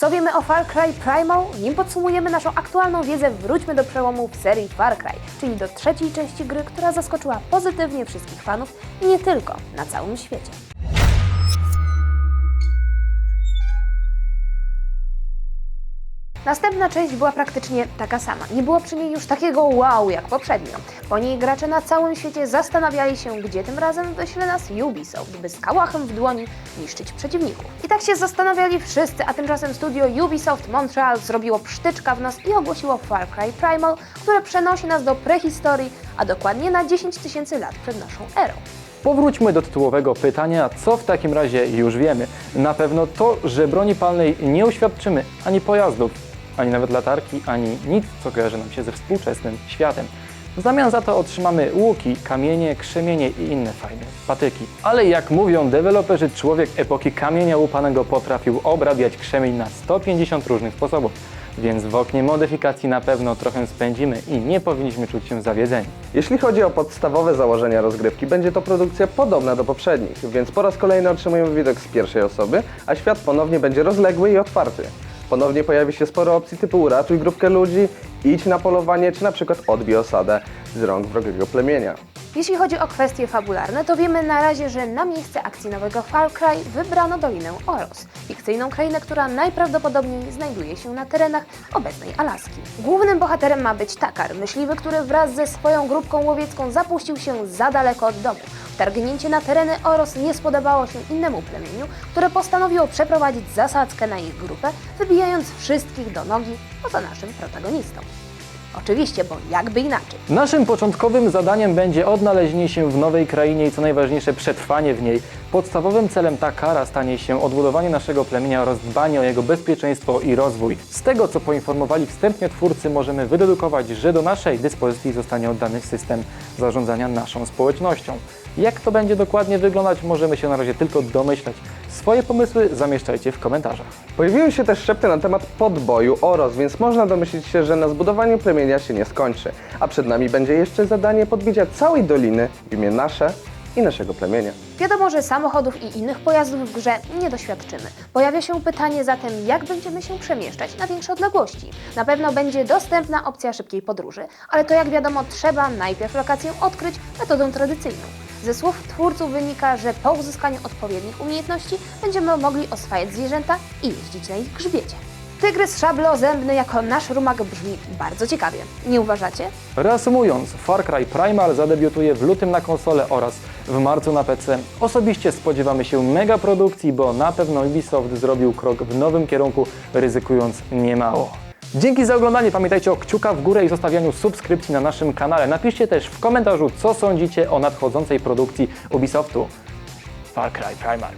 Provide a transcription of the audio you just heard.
Co wiemy o Far Cry Primal? Nim podsumujemy naszą aktualną wiedzę, wróćmy do przełomu w serii Far Cry, czyli do trzeciej części gry, która zaskoczyła pozytywnie wszystkich fanów i nie tylko na całym świecie. Następna część była praktycznie taka sama. Nie było przy niej już takiego wow jak poprzednio. Po niej gracze na całym świecie zastanawiali się, gdzie tym razem wyśle nas Ubisoft, by z kałachem w dłoni niszczyć przeciwników. I tak się zastanawiali wszyscy, a tymczasem studio Ubisoft Montreal zrobiło psztyczka w nas i ogłosiło Far Cry Primal, które przenosi nas do prehistorii, a dokładnie na 10 tysięcy lat przed naszą erą. Powróćmy do tytułowego pytania, co w takim razie już wiemy. Na pewno to, że broni palnej nie uświadczymy ani pojazdów, ani nawet latarki, ani nic, co kojarzy nam się ze współczesnym światem. W zamian za to otrzymamy łuki, kamienie, krzemienie i inne fajne patyki. Ale jak mówią deweloperzy, człowiek epoki kamienia łupanego potrafił obrabiać krzemień na 150 różnych sposobów. Więc w oknie modyfikacji na pewno trochę spędzimy i nie powinniśmy czuć się zawiedzeni. Jeśli chodzi o podstawowe założenia rozgrywki, będzie to produkcja podobna do poprzednich, więc po raz kolejny otrzymujemy widok z pierwszej osoby, a świat ponownie będzie rozległy i otwarty. Ponownie pojawi się sporo opcji typu uratuj grupkę ludzi, idź na polowanie, czy na przykład odbij osadę z rąk wrogiego plemienia. Jeśli chodzi o kwestie fabularne, to wiemy na razie, że na miejsce akcji nowego Far Cry wybrano Dolinę Oros, fikcyjną krainę, która najprawdopodobniej znajduje się na terenach obecnej Alaski. Głównym bohaterem ma być Takar, myśliwy, który wraz ze swoją grupką łowiecką zapuścił się za daleko od domu. Wtargnięcie na tereny Oros nie spodobało się innemu plemieniu, które postanowiło przeprowadzić zasadzkę na ich grupę, wybijając wszystkich do nogi poza naszym protagonistą. Oczywiście, bo jakby inaczej. Naszym początkowym zadaniem będzie odnalezienie się w nowej krainie i co najważniejsze przetrwanie w niej. Podstawowym celem Takara stanie się odbudowanie naszego plemienia oraz dbanie o jego bezpieczeństwo i rozwój. Z tego co poinformowali wstępnie twórcy możemy wydedukować, że do naszej dyspozycji zostanie oddany system zarządzania naszą społecznością. Jak to będzie dokładnie wyglądać możemy się na razie tylko domyślać. Swoje pomysły zamieszczajcie w komentarzach. Pojawiły się też szepty na temat podboju Oros, więc można domyślić się, że na zbudowaniu plemienia się nie skończy. A przed nami będzie jeszcze zadanie podbicia całej doliny w imię nasze i naszego plemienia. Wiadomo, że samochodów i innych pojazdów w grze nie doświadczymy. Pojawia się pytanie zatem, jak będziemy się przemieszczać na większe odległości. Na pewno będzie dostępna opcja szybkiej podróży, ale to jak wiadomo trzeba najpierw lokację odkryć metodą tradycyjną. Ze słów twórców wynika, że po uzyskaniu odpowiednich umiejętności będziemy mogli oswajać zwierzęta i jeździć na ich grzbiecie. Tygrys szablozębny jako nasz rumak brzmi bardzo ciekawie. Nie uważacie? Reasumując, Far Cry Primal zadebiutuje w lutym na konsolę oraz w marcu na PC. Osobiście spodziewamy się mega produkcji, bo na pewno Ubisoft zrobił krok w nowym kierunku, ryzykując niemało. Dzięki za oglądanie, pamiętajcie o kciuka w górę i zostawianiu subskrypcji na naszym kanale. Napiszcie też w komentarzu, co sądzicie o nadchodzącej produkcji Ubisoftu. Far Cry Primal.